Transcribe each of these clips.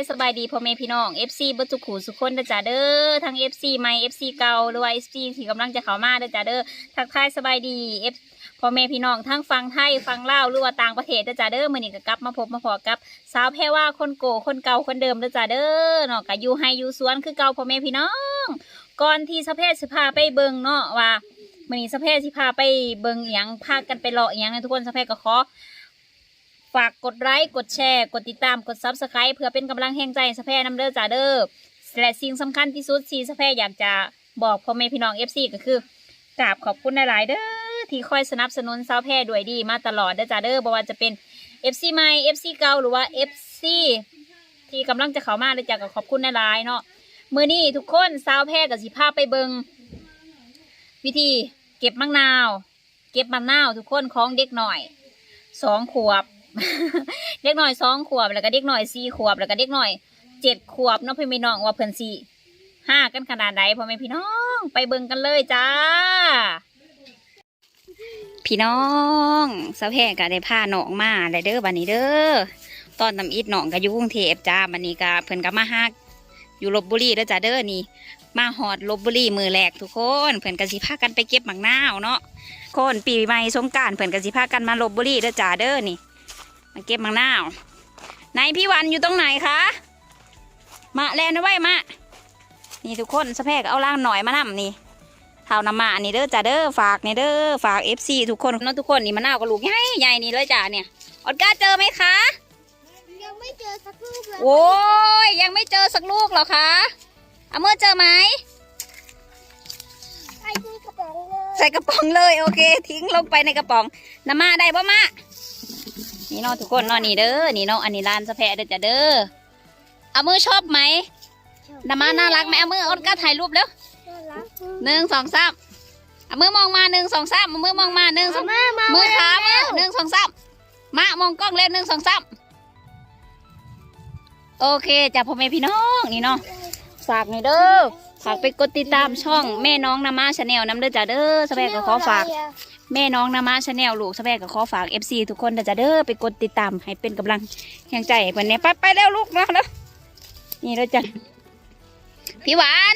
ายสบายดีพ่อแม่พี่น้อง FC บัตุขู่สุขคนเด้อจ้าเด้อทั้ง FC ใหม่ FC เก่าหรือว่า FC ที่กำลังจะเข้ามาเด้อจ้าเด้อทักทายสบายดี F พ่อแม่พี่น้องทั้งฟังไทยฟังลาวหรือว่าต่างประเทศเด้อจ้าเด้อมื้อนี้ก็กลับมาพบมาพอกับ สาวแพรว่าคนโกคนเก่าคนเดิมเด้อจ้าเด้อเนาะก็อยู่ให้อยู่สวนคือเก่าพ่อแม่พี่น้อง ก่อนที่สะเพศสิพาไปเบิ่งเนาะว่ามื้อนี้สะเพศสิพาไปเบิ่งอีหยังพากันไปเลาะอีหยังนะทุกคนสะเพศก็ขอ ฝากกดไลค์กดแชร์กดติดตามกดซับสไคร b ์เพื่อเป็นกำลังแห่งใจสะแพรน้ำเด้อจ่าเด้อและสิ่งสำคัญที่สุดที่สะแพรอยากจะบอกพ่อแม่พี่น้องเอฟซีก็คือกราบขอบคุณหลาย ๆ เด้อที่คอยสนับสนุนสาวแพรด้วยดีมาตลอดเด้อจ่าเด้อบ่ว่าจะเป็น FC ใหม่ FC เก่าหรือว่า FC ที่กำลังจะเข้ามาเลยจ้าก็ขอบคุณหลาย ๆ เนาะมื้อนี้ทุกคนสาวแพรกับสิพาพไปเบิงวิธีเก็บมะนาว เก็บมะนาวทุกคนของเด็กหน่อยสองขวบ เด็กหน่อยสองขวบแล้วก็เด็กหน่อยสี่ขวบแล้วก็เด็กหน่อยเจ็ดขวบเน้องพี่พี่น้องว่าเพิ่นสี่ห้ากันขนาดใดพ่อแม่พี่น้องไปเบิ่งกันเลยจ้า พี่น้องสาวแพรก็ได้พาน้องมาได้เด้อบันนี้เด้อตอนทำอิดน้องก็อยู่กรุงเทพจ้าบันนี้ก็เพิ่นก็มาฮักอยู่ลบบุรีเด้อจ้าเด้อนี่มาหอดลบบุรีมือแรกทุกคน เพิ่อนก็สิพากันไปเก็บหมักนาวเนาะคนปีใหม่สงการเพิ่อนก็สิพากันมาลบบุรีเด้อจ้าเด้อนี่ มาเก็บมังนาวไหนพี่วันอยู่ตรงไหนคะ มาแลนเอาไว้มา นี่ทุกคนสะแพกเอาล่างหน่อยมานำนี่เท่าน้ำมานี่เด้อจ้าเด้อฝากนี่เด้อฝากเอฟซีทุกคนเนาะทุกคนนี่มะนาวกับลูกใหญ่ใหญ่นี่เลยจ้าเนี่ยออดก้าเจอไหมคะ ยังไม่เจอสักลูกเลยโอ้ยยังไม่เจอสักลูกเหรอคะเอาเมื่อเจอไหมไอ้ที่กระป๋องเลยใส่กระป๋องเลยโอเค ทิ้งลงไปในกระป๋องน้ำมาได้ปะมา นี่เนาะทุกคนเนาะนี่เด้อนี่เนาะอันนี้ร้านสะแพะเด้อจ้าเด้อเอามือชอบไหมน้ำมาน่ารักไหมเอามือออนก้าถ่ายรูปแล้วน่ารักหนึ่งสองสามเอามือมองมาหนึ่งสองสามเอามือมองมาหนึ่งสองแม่มามือแล้ขาวมือหนึ่งสองสามมามองกล้องเร็วหนึ่งสองสามโอเคจ้ะพ่อแม่พี่น้องนี่เนาะฝากนี่เด้อฝากไปกดติดตามช่องแม่น้องนามาชาแนลน้ำเด้อจ้ะเด้อสะแพกก็ขอฝาก แม่น้องนามาชาแนลลูกสแพกก็ขอฝากเอฟซีทุกคนจะเด้อไปกดติดตามให้เป็นกำลังแรงใจให้เพิ่นนี่ยไปไปแล้วลูกแล้วนี่เด้อจ้ะพี่หวาน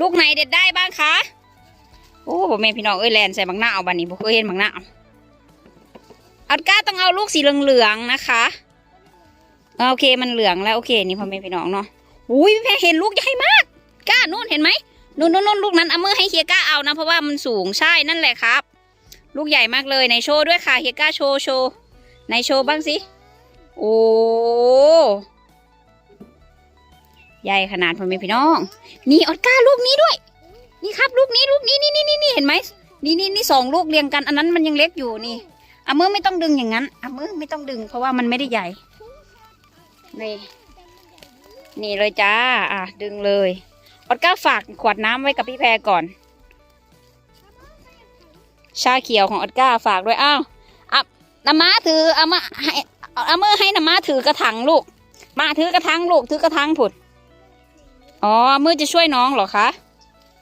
ลูกไหนเด็ดได้บ้างคะ โอ้ผมแม่พี่น้องเอ้ยแลนใส่บังหน้าเอาบันนี้ผมเคยเห็นบังหน้าเอาอัดก้าต้องเอาลูกสีเหลืองๆนะคะโอเคมันเหลืองแล้วโอเคนี่พ่อแม่พี่น้องเนาะอุ้ยแม่เห็นลูกใหญ่มากกล้านู่นเห็นไหม นู่นนู่นนู่นลูกนั้นเอามือให้เฮียก้าเอานะ เพราะว่ามันสูงใช่นั่นแหละครับ ลูกใหญ่มากเลยในโชว์ด้วยค่ะเฮียก้าโชว์โชว์ในโชว์บ้างสิโอ้ใหญ่ขนาดพ่อแม่พี่น้องนี่ออดก้าลูกนี้ด้วย นี่ครับลูกนี้ลูกนี้นี่นี่นี่นี่เห็นไหมนี่นี่นี่สองลูกเรียงกันอันนั้นมันยังเล็กอยู่นี่เอามือไม่ต้องดึงอย่างนั้นเอามือไม่ต้องดึง เพราะว่ามันไม่ได้ใหญ่นี่นี่เลยจ้า อะดึงเลย อดก้าฝากขวดน้ำไว้กับพี่แพรก่อน ชาเขียวของออดก้าฝากด้วยอ้าวอะน้ำมาถือเอามาให้เอามือให้น้ำมาถือกระถางลูก มาถือกระถางลูกถือกระถางผุดอ๋อมือจะช่วยน้องเหรอคะ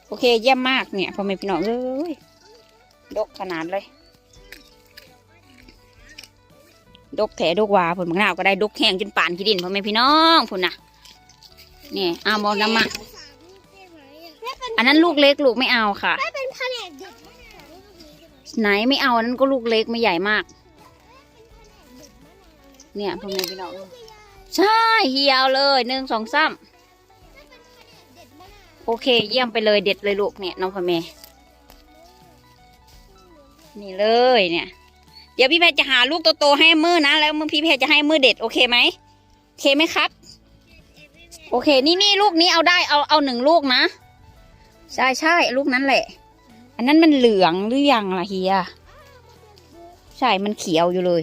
โอเคเยี่ยมมากเนี่ยพ่อแม่พี่น้องเลยดกขนาดเลยดกแถดกหวาผลมะนาวก็ได้ดกแห้งจนป่านขี้ดินพ่อแม่พี่น้องพุ่นน่ะนี่เอามองน้ำมา นอันนั้นลูกเล็กลูกไม่เอาค่ะแม่เป็นแผนกเด็กไหนไม่เอาอันนั้นก็ลูกเล็กไม่ใหญ่มาก เนี่ยพ่อแม่พี่น้องใช่เหี่ยวเลยหนึ่งสองสามโอเค เยี่ยมไปเลยเด็ดเลยลูกเนี่ยน้องพ่อแม่นี่เลยเนี่ย เดี๋ยวพี่แพรจะหาลูกโตๆให้มือนะ แล้วมือพี่แพรจะให้มือเด็ดโอเคไหมโอเคไหมครับ โอเค นี่นี่ลูกนี้เอาได้เอาเอาหนึ่งลูกนะ ใช่ใช่ลูกนั้นแหละ อันนั้นมันเหลืองหรือยังล่ะเฮีย ใช่มันเขียวอยู่เลย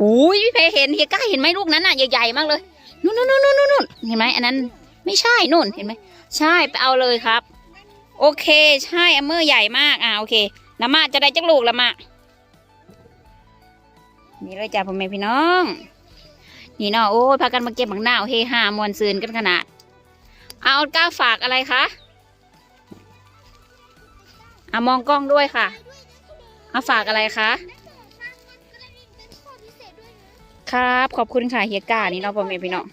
อุ้ยพี่เพเห็นเฮียกล้าเห็นไหมลูกนั้นอะใหญ่ๆมากเลยนู่นนู่นนู่นนู่นนู่นเห็นไหมอันนั้น ไม่ใช่นู่นเห็นไหมใช่ไปเอาเลยครับ โอเค ใช่อมเมอร์ใหญ่มากอ่าโอเคละมาจะได้จักลูกละมานี่เลยจ้าพ่อแม่พี่น้อง นี่เนาะโอ้ยพากันมาเก็บบังหน้าวเฮฮามวนซืนกันขนาด เอาก้าฝากอะไรคะเอามองกล้องด้วยค่ะเอาฝากอะไรคะครับ ขอบคุณค่ะเฮียก้านี่เนาะพ่อแม่พี่น้อง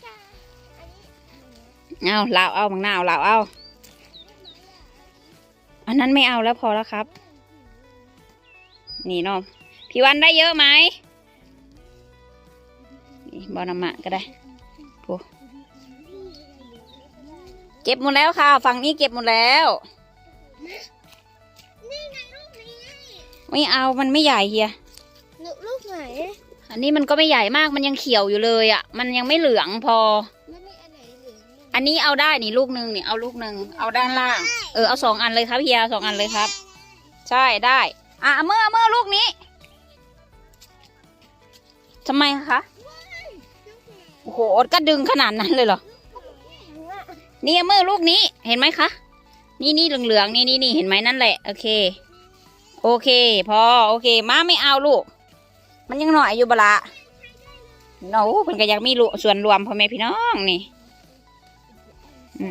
เอาลาวเอามังนาวลาวเอาอันนั้นไม่เอาแล้วพอแล้วครับ นี่เนาะพี่วันได้เยอะไหมนี่บอนำมาก็ได้โอ้ เก็บหมดแล้วค่ะ ฝั่งนี้เก็บหมดแล้ว นี่ไงลูกนี้ไม่เอามันไม่ใหญ่เฮียลูกไหน อันนี้มันก็ไม่ใหญ่มากมันยังเขียวอยู่เลยอะ่ะ มันยังไม่เหลืองพอมันมีอันไหนเหลืองอันนี้เอาได้นี่ลูกหนึ่งนี่เอาลูกหนึ่งเอาด้านล่าง เออเอาสองอันเลยครับเฮียสองอันเลยครับ ใช่ได้อะเมื่อเมื่อลูกนี้ทำไมคะโอ้โหอดก็ดึงขนาดนั้นเลยเหรอ นี่เมื่อลูกนี้เห็นไหมคะ นี่นี่เหลืองๆนี่นี่นี่เห็นไหมนั่นแหละ โอเค โอเค พอโอเค มาไม่เอาลูก มันยังหน่อยอยู่บละเนาะเพิ่นก็อยากมีลูกส่วนรวมพ่อแม่พี่น้องนี่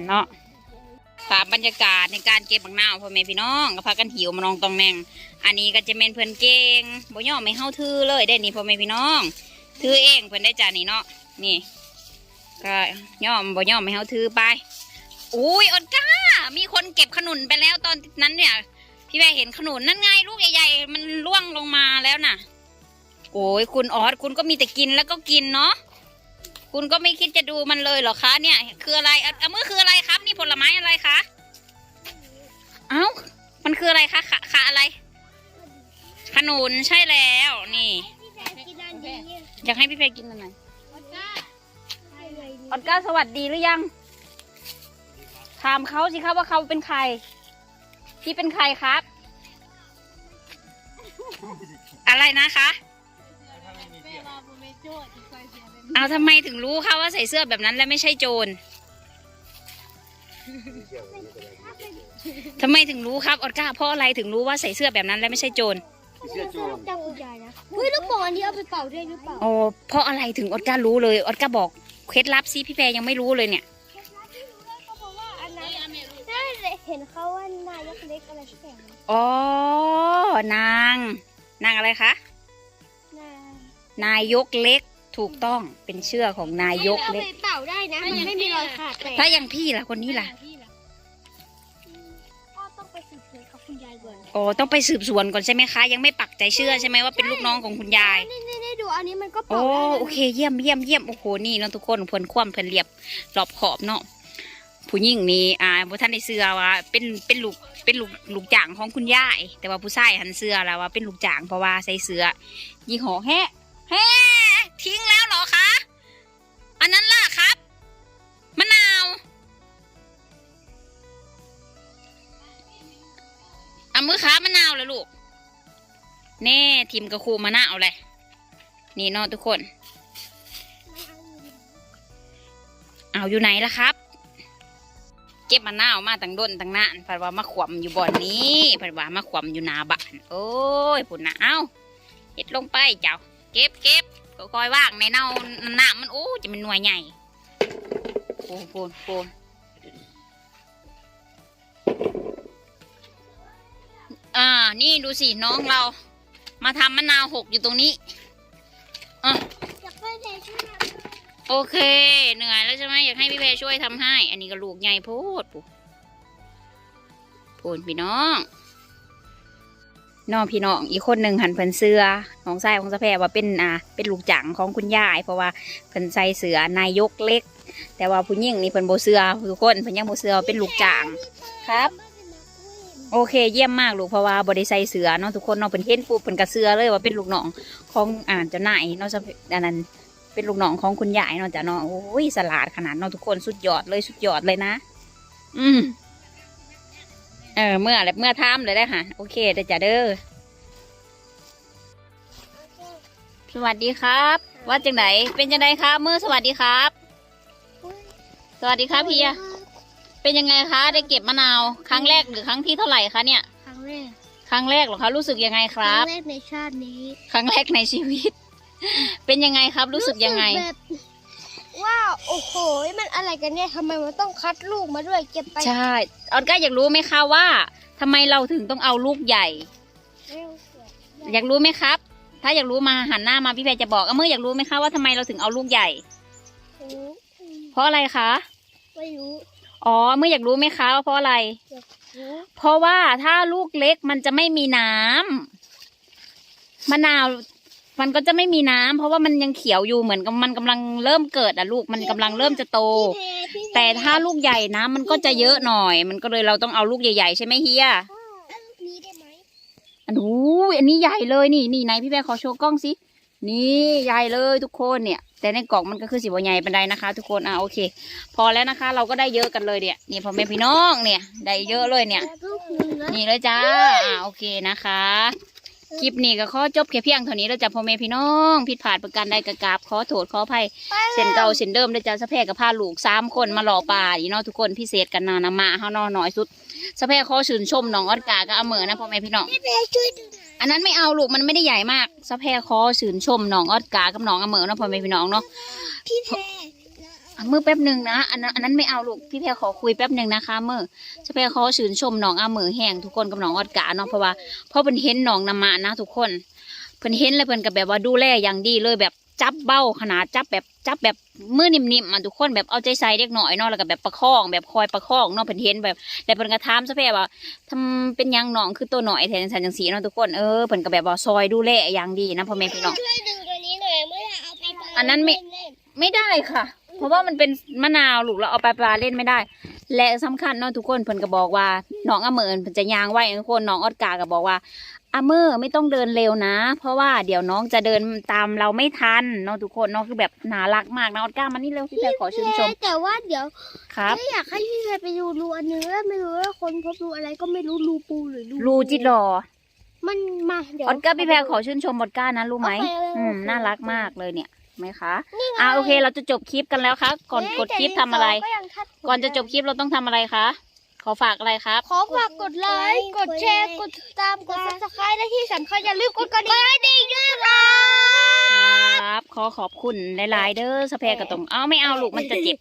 เนาะภาพบรรยากาศในการเก็บบักนาวพ่อแม่พี่น้องก็พากันหิวมาลองตองแหน่งอันนี้ก็จะเป็นเพิ่นเก่งบ่ยอไม่เฮาถือเลยได้นี่พ่อแม่พี่น้องถือเองเพิ่อนได้จานี่เนาะนี่ ก็ย่อมบ่ย่อมไม่เฮาถือไปอุ้ยอดก้า มีคนเก็บขนุนไปแล้วตอนนั้นเนี่ย พี่แม่เห็นขนุนนั่นไง ลูกใหญ่ๆมันร่วงลงมาแล้วน่ะ โอ้ยคุณออสคุณก็มีแต่กินแล้วก็กินเนาะคุณก็ไม่คิดจะดูมันเลยเหรอคะเนี่ย คืออะไรอะอะมือคืออะไรครับ นี่ผลไม้อะไรคะเอ้ามันคืออะไรคะขะขะอะไร ขนุนใช่แล้วนี่พี่แพรกินอันนี้อยากให้พี่เพกินอันไหนวัดก้า อะไรออสการ์สวัสดีหรือยัง ถามเขาสิครับว่าเขาเป็นใคร พี่เป็นใครครับ อะไรนะคะเอาทำไมถึงรู้คะว่าใส่เสื้อแบบนั้นแล้วไม่ใช่โจรทำไมถึงรู้ครับออสการ์เพราะอะไรถึงรู้ว่าใส่เสื้อแบบนั้นแล้วไม่ใช่โจรเสื้อโจรจังคุณยายนะเฮ้ยลูกโป่งอันนี้เอาไปเป่าด้วยหรือเปล่า โอ้เพราะอะไรถึงออสการ์รู้เลยออสการ์บอก เคล็ดลับสิพี่แพรยังไม่รู้เลยเนี่ย เขาบอกว่าอันนั้นได้เห็นเขาว่านายกเล็กอะไรสักอย่างอ๋อ นาง นางอะไรคะ นายนายกเล็กถูกต้องเป็นเชื่อของนายกเอาเล็ไปกเป่าได้นะ มันไม่มีรอยขาดแต่ถ้าอย่างพี่ล่ะคนนี้ล่ะพ่ อนโอ้ต้องไปสืบสวนก่อนใช่ไหมคะ ยังไม่ปักใจเชื่อใช่ไหมว่าเป็นลูกน้องของคุณยาย นี่นี่นี่ดูอันนี้มันก็โอ้เป่าได้นะโอเคเยี่ยมเยี่ยมเยี่ยมโอ้โหนี่เนาะทุกคนเพิ่นคว่ำเพิ่นเรียบรอบขอบเนาะผู้หญิงนี่อ่าบ่ท่านได้เสื้อว่าเป็นเป็นลูกเป็นลูกลูกจ้างของคุณยายแต่ว่าผู้ชายหันเสื้อแล้วว่าเป็นลูกจ้างเพราะว่าใส่เสื้อยี่ห้อแฮะแฮะทิ้งแล้วเหรอคะอันนั้นล่ะ เอามือขามะนาวเลยลูก แน่ทีมกระคูมะนาวเลยนี่นาทุกคน เอาอยู่ไหนล่ะครับ เก็บมะนาวมาตั้งด้นตั้งนานผัดว่ามาขวมอยู่บ่อนนี้ผัดว่ามาขวมอยู่นาบ้านโอ้ยผุนนะเอาเฮ็ดลงไปเจ้า เก็บเก็บก็คอยว่างในเน่าหน้ามันโอ้จะเป็นหน่วยใหญ่โอ้โหโห อ่า นี่ดูสิน้องเรา มาทำมะนาวหกอยู่ตรงนี้อะอยากไปไหนช่วยโอเค เหนื่อยแล้วใช่ไหมอยากให้พี่เพรช่วยทำให้ อันนี้ก็ลูกใหญ่โพดปุ๊พูนพี่น้องน้องพี่น้องอีกคนหนึ่งหันเพิ่นเสือน้องชายของสะแพรว่าเป็นอ่าเป็นลูกจังของคุณยายเพราะว่าเพิ่นใส่เสือนายกเล็ก แต่ว่าผู้หญิงนี่เพิ่นโบเสือทุกคนเพิ่นยังโบเสือเป็นลูกจังครับ โอเคเยี่ยมมากลูกเพราะว่าบริใส่เสือเนาะทุกคนเนาะเพิ่นเห็นปุ๊บเพิ่นกระเสือเลยว่าเป็นลูกน้องของอ่าเจ้านายเนาะสะแพรอันนั้นเป็นลูกน้องของคุณยายเนาะจ้ะเนาะโอ้ยสลาดขนาดเนาะทุกคนสุดยอดเลยสุดยอดเลยนะ อืมเออเมื่อแหละเมื่อทำเลยได้ค่ะ โอเคเด้อจ้ะเด้อสวัสดีครับ ว่าจังไหนเป็นจังไดครับเมื่อสวัสดีครับ สวัสดีครับพี่อะ เป็นยังไงคะ ได้เก็บมะนาวครั้งแรกหรือครั้งที่เท่าไหร่คะเนี่ย ครั้งแรก ครั้งแรกเหรอคะ รู้สึกยังไงคครัรั้งบแรกในชาตินี้ ครั้งแรกในชีวิต เป็นยังไงครับ รู้สึกยังไง แบบว้าวโอ้โห มันอะไรกันเนี่ยทำไมมันต้องคัดลูกมาด้วยเก็บไปใช่ออนก้าอยากรู้ไหมคะว่าทำไมเราถึงต้องเอาลูกใหญ่อยากรู้ไหมครับ ถ้าอยากรู้มาหันหน้ามาพี่แพรจะบอกอาเมื่ออยากรู้ไหมคะว่าทำไมเราถึงเอาลูกใหญ่รู้เพราะอะไรคะ ไม่รู้ อ๋อเมื่ออยากรู้ไหมคะว่าเพราะอะไรรู้เพราะว่าถ้าลูกเล็กมันจะไม่มีน้ำมะนาวมันก็จะไม่มีน้ำเพราะว่ามันยังเขียวอยู่เหมือนกับมันกำลังเริ่มเกิดอะลูกมันกำลังเริ่มจะโตพี่เพพี่เพแต่ถ้าลูกใหญ่นะมันก็จะเยอะหน่อย มันก็เลยเราต้องเอาลูกใหญ่ๆใช่ไหมเฮียเอาลูกนี้ได้ไหมอันนู้อันนี้ใหญ่เลยนี่นี่ไหนพี่แม่ขอโชว์กล้องสินี่ใหญ่เลยทุกคนเนี่ย แต่ในกล่องมันก็คือสิบใหญ่ปันไดนะคะ ทุกคนอะโอเค พอแล้วนะคะ เราก็ได้เยอะกันเลยเนี่ยนี่พ่อแม่พี่น้องเนี่ยได้เยอะเลยเนี่ย นี่เลยจ้าอ่าโอเคนะคะคลิปนี้ก็ขอจบแค่เพียงเท่านี้แล้วจ้ะพ่อแม่พี่น้องผิดพลาดประการใดกระกาบขอโทษขออภัยเส้นเก่าเส้นเดิมเลยจ้าสะแพรกับพาลูกสามคนมาหล่อป่าอีเนาะทุกคนพิเศษกันนานามาเฮาเนอหน่อยสุดสะแพรขอชื่นชมน้องออดกากับอาเหมอนะพ่อแม่พี่น้อง พี่เพช่วยดูหน่อยอันนั้นไม่เอาลูกมันไม่ได้ใหญ่มากสะแพรขอชื่นชมน้องออดกากับน้องอาเหมอนะพ่อแม่พี่น้องเนาะพี่เพอะมือแป๊บหนึ่งนะอันนั้นอันนั้นไม่เอาลูกพี่แพรขอคุยแป๊บหนึ่งนะคะมือสะแพรขอชื่นชมน้องอาเหมอแห้งทุกคนกับน้องออดกาเนาะเพราะว่าเพราะเป็นเห็นน้องนามานะทุกคนเพิ่นเห็นแล้วเพิ่นก็แบบว่าดูแลอย่างดีเลยแบบ จับเบ้าขนาดจับแบบจับแบบมือนิ่มๆมาทุกคนแบบเอาใจใส่เด็กหน่อยเนาะแล้วก็แบบประคอง แบบคอยประคองเนาะเพิ่นเห็นแบบแล้วเพิ่นก็ถามสะแพรว่าทำเป็นยังหนองคือตัวหน่อยแทนสันจังสีเนาะทุกคนเออเพิ่นก็แบบว่าซอยดูแลอย่างดีนะพ่อแม่พี่น้องช่วยดึงตัวนี้หน่อยเมื่อเอาไปปาอันนั้นไม่เล่นไม่ได้ค่ะ เพราะว่ามันเป็นมะนาวลูกเราเอาไปปลาเล่นไม่ได้ และสำคัญเนาะทุกคนเพิ่นก็บอกว่าน้องอเมินเพิ่นจะยางไว้ทุกคนน้องออดกาก็บอกว่า อาเมอร์ไม่ต้องเดินเร็วนะ เพราะว่าเดี๋ยวน้องจะเดินตามเราไม่ทันเนาะทุกคนเนาะคือแบบน่ารักมากนะออดกามานี่เร็วพี่แพรขอชื่นชม แต่ว่าเดี๋ยวครับไม่อยากให้พี่เพไปดูรูอันนึงแล้วไม่รู้ว่าคนพบรูอะไรก็ไม่รู้รูปูหรือรูรูจิตรอมันมาเดี๋ยวออดกาพี่แพรขอชื่นชมออดกานะรู้ไหมโอเคเลยอืมโอเคน่ารักมากเลยเนี่ยเห็นไหมคะนี่ไงอ่าโอเค เราจะจบคลิปกันแล้วครับก่อนกดคลิปทำอะไรก็ยังทัดก่อนจะจบคลิปเราต้องทำอะไรคะ ขอฝากอะไรครับ ขอฝากกดไลค์ กดแชร์ กดติดตาม กดซับสไครต์และที่สำคัญอย่าลืมกดกระดิ่งด้วยค่ะครับ ขอขอบคุณหลายๆเด้อสะเพกระตรงเอ้าไม่เอาลูกมันจะเจ็บ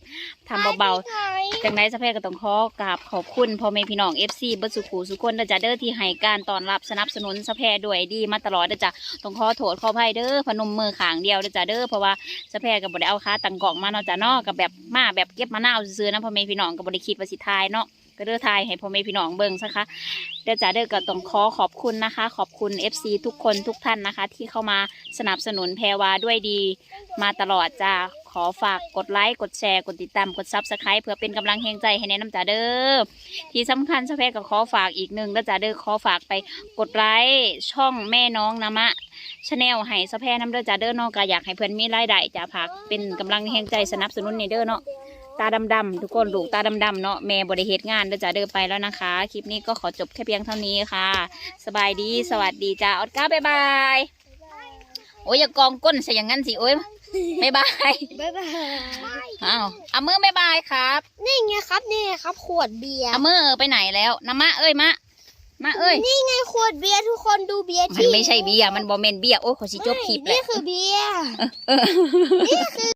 ทำเบาๆจังไดสะเพกระตรงขอกราบขอบคุณพ่อแม่พี่น้องเอฟซีเบิร์สุขูสุคนเด้อจ้าเด้อที่ให้การต้อนรับสนับสนุนสะเพด้วยดีมาตลอดเด้อจ้าต้องขอโทษขออภัยเด้อพนมมือขางเดียวเด้อจ้าเด้อเพราะว่าสะเพกับบ่ได้เอาค้าตังกล่องมาเนาะจ้าเนาะกับแบบมาแบบเก็บมะนาวซื้อๆนะพ่อแม่พี่น้องกับ่ได้คิดว่าสิทายเนาะ ก็เด้อทายให้พ่อแม่พี่น้องเบิ่งซะคะเดี๋ยวจ๋าเด้อก็ต้องขอขอบคุณนะคะ ขอบคุณ FC ทุกคนทุกท่านนะคะ ที่เข้ามาสนับสนุนแพรวาด้วยดี มาตลอดจ้าขอฝากกดไลค์กดแชร์กดติดตามกดซับสไครต์เพื่อเป็นกำลังแห่งใจให้แนะนำจ๋าเด้อที่สำคัญสะเพก็ขอฝากอีกหนึ่งแล้วจ๋าเด้อขอฝากไปกดไลค์ช่องแม่น้องนามะชาแนลให้สะเพน้ำเด้อจ๋าเด้อเนาะก็อยากให้เพื่อนมีรายได้จ้าฝากเป็นกำลังแห่งใจสนับสนุนในเด้อเนาะ ตาดำๆทุกคนลูกตาดำๆเนาะแม่บริเหตุงานเดี๋ยวจะเดินไปแล้วนะคะ คลิปนี้ก็ขอจบแค่เพียงเท่านี้ค่ะ สบายดีสวัสดีจ้าออดก้าบ๊ายบายโอ้ยอย่ากองก้นใส่อย่างนั้นสิโอ้ยบ๊ายบายบ๊ายบายอ้าวอามือบ๊ายบายครับ นี่ไงครับนี่ไงครับขวดเบียร์อามือไปไหนแล้วนะมะเอ้ยมะมาเอ้ยนี่ไงขวดเบียร์ทุกคนดูเบียร์มันที่ไม่ใช่เบียร์มันบอเมนเบียร์โอ้ยขอสิจบคลิปแหนี่ละคือเบียร์เออนี่คือ